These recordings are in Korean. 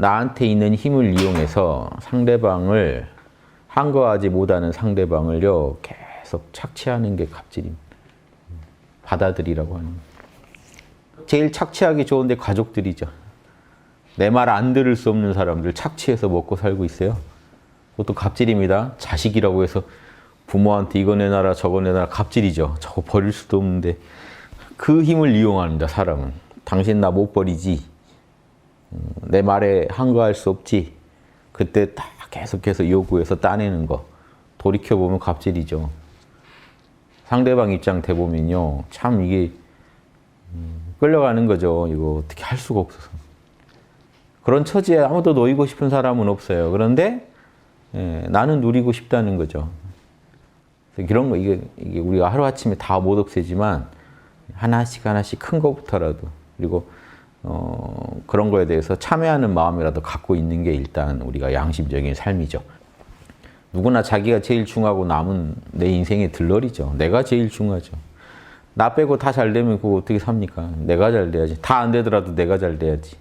나한테 있는 힘을 이용해서 상대방을 한거하지 못하는 상대방을요 계속 착취하는 게 갑질입니다. 받아들이라고 하는. 제일 착취하기 좋은데 가족들이죠. 내 말 안 들을 수 없는 사람들 착취해서 먹고 살고 있어요. 그것도 갑질입니다. 자식이라고 해서 부모한테 이거 내놔라 저거 내놔라 갑질이죠. 저거 버릴 수도 없는데 그 힘을 이용합니다. 사람은. 당신 나 못 버리지. 음, 내 말에 한거할 수 없지. 그때 다 계속해서 요구해서 따내는 거. 돌이켜보면 갑질이죠. 상대방 입장 돼보면요. 참 이게 음, 끌려가는 거죠. 이거 어떻게 할 수가 없어서. 그런 처지에 아무도 놓이고 싶은 사람은 없어요. 그런데 예, 나는 누리고 싶다는 거죠. 이런 거 이게, 이게 우리가 하루 아침에 다 못 없애지만 하나씩 하나씩 큰 거부터라도 그리고 어, 그런 거에 대해서 참여하는 마음이라도 갖고 있는 게 일단 우리가 양심적인 삶이죠. 누구나 자기가 제일 중요하고 남은 내 인생의 들러리죠. 내가 제일 중요하죠. 나 빼고 다 잘 되면 그거 어떻게 삽니까? 내가 잘 돼야지. 다 안 되더라도 내가 잘 돼야지.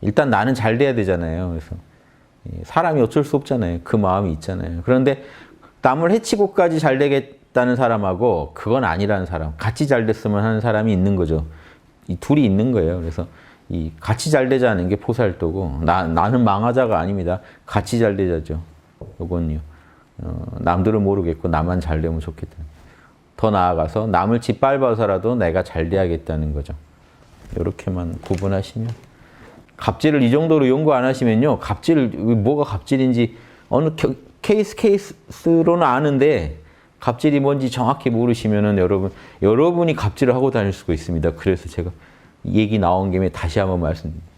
일단 나는 잘 돼야 되잖아요. 그래서 사람이 어쩔 수 없잖아요. 그 마음이 있잖아요. 그런데 남을 해치고까지 잘 되겠다는 사람하고 그건 아니라는 사람, 같이 잘 됐으면 하는 사람이 있는 거죠. 이 둘이 있는 거예요. 그래서 이 같이 잘 되자는 게 포살도고 나, 나는 망하자가 아닙니다. 같이 잘 되자죠. 요건요. 어, 남들은 모르겠고 나만 잘 되면 좋겠다. 더 나아가서 남을 짓밟아서라도 내가 잘 돼야겠다는 거죠. 이렇게만 구분하시면 갑질을 이 정도로 연구 안 하시면요. 갑질 뭐가 갑질인지 어느 겨- 케이스 케이스로는 아는데 갑질이 뭔지 정확히 모르시면은 여러분 여러분이 갑질을 하고 다닐 수가 있습니다. 그래서 제가 이 얘기 나온 김에 다시 한번 말씀드립니다.